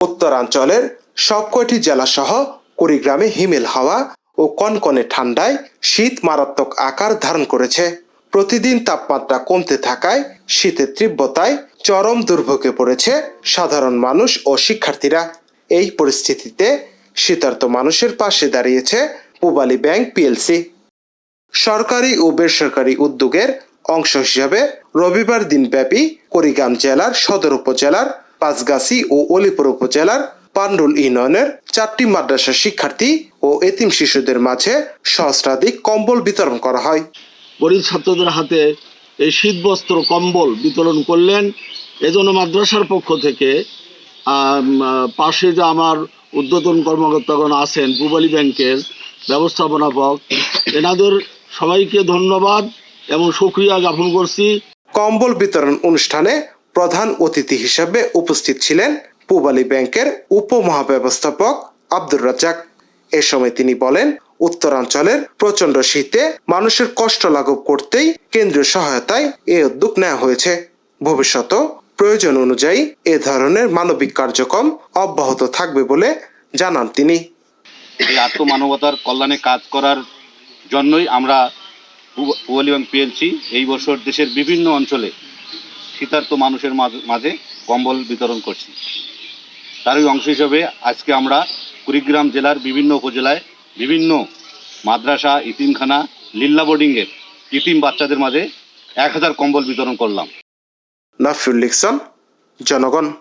উত্তরাঞ্চলের সবকয়টি জেলাসহ কুড়িগ্রামে হিমেল হাওয়া ও কনকনে ঠান্ডায় শীত মারাত্মক আকার ধারণ করেছে। প্রতিদিন তাপমাত্রা কমতে থাকায় শীতের তীব্রতায় চরম দুর্ভোগে পড়েছে সাধারণ মানুষ ও শিক্ষার্থীরা। এই পরিস্থিতিতে শীতার্ত মানুষের পাশে দাঁড়িয়েছে পূবালী ব্যাংক পিএলসি। সরকারি ও বেসরকারি উদ্যোগের অংশ হিসাবে রবিবার দিনব্যাপী কুড়িগ্রাম জেলার সদর উপজেলার পাঁচগাছি ও অলিপুর উপজেলার পান্ডুল ইউনিয়নের চারটি মাদ্রাসা শিক্ষার্থী ও এতিম শিশুদের মাঝে সহস্রাধিক কম্বল বিতরণ করা হয়। গরিব ছাত্রদের হাতে এই শীতবস্ত্র কম্বল বিতরণ করলেন। এজন্য মাদ্রাসার পক্ষ থেকে পাশে যে আমার উদ্বোধন কর্মকর্তাগণ আছেন পূবালী ব্যাংকের ব্যবস্থাপনাপক এনাদের সবাইকে ধন্যবাদ এবং সুক্রিয়া জ্ঞাপন করছি। কম্বল বিতরণ অনুষ্ঠানে প্রধান অতিথি হিসেবে উপস্থিত ছিলেন পূবালী ব্যাংকের উপমহাব্যবস্থাপক আব্দুর রাজ্জাক। এ সময় তিনি বলেন, উত্তরাঞ্চলের প্রচণ্ড শীতে মানুষের কষ্ট লাঘব করতেই কেন্দ্রীয় সহায়তায় এ উদ্যোগ নেওয়া হয়েছে। ভবিষ্যত প্রয়োজন অনুযায়ী এ ধরনের মানবিক কার্যক্রম অব্যাহত থাকবে বলে জানান তিনি। আত্মমানবতার কল্যাণে কাজ করার জন্যই আমরা পিএলসি এই বছর দেশের বিভিন্ন অঞ্চলে শীতার্ত মানুষের মাঝ- মাঝে কম্বল বিতরণ করছি। তারই অংশ হিসেবে আজকে আমরা কুড়িগ্রাম জেলার বিভিন্ন উপজেলায় বিভিন্ন মাদ্রাসা, ইতিমখানা, লিল্লা বোর্ডিংয়ের ইতিম বাচ্চাদের মাঝে এক হাজার কম্বল বিতরণ করলাম। নাফিউল ইকসান জনগণ।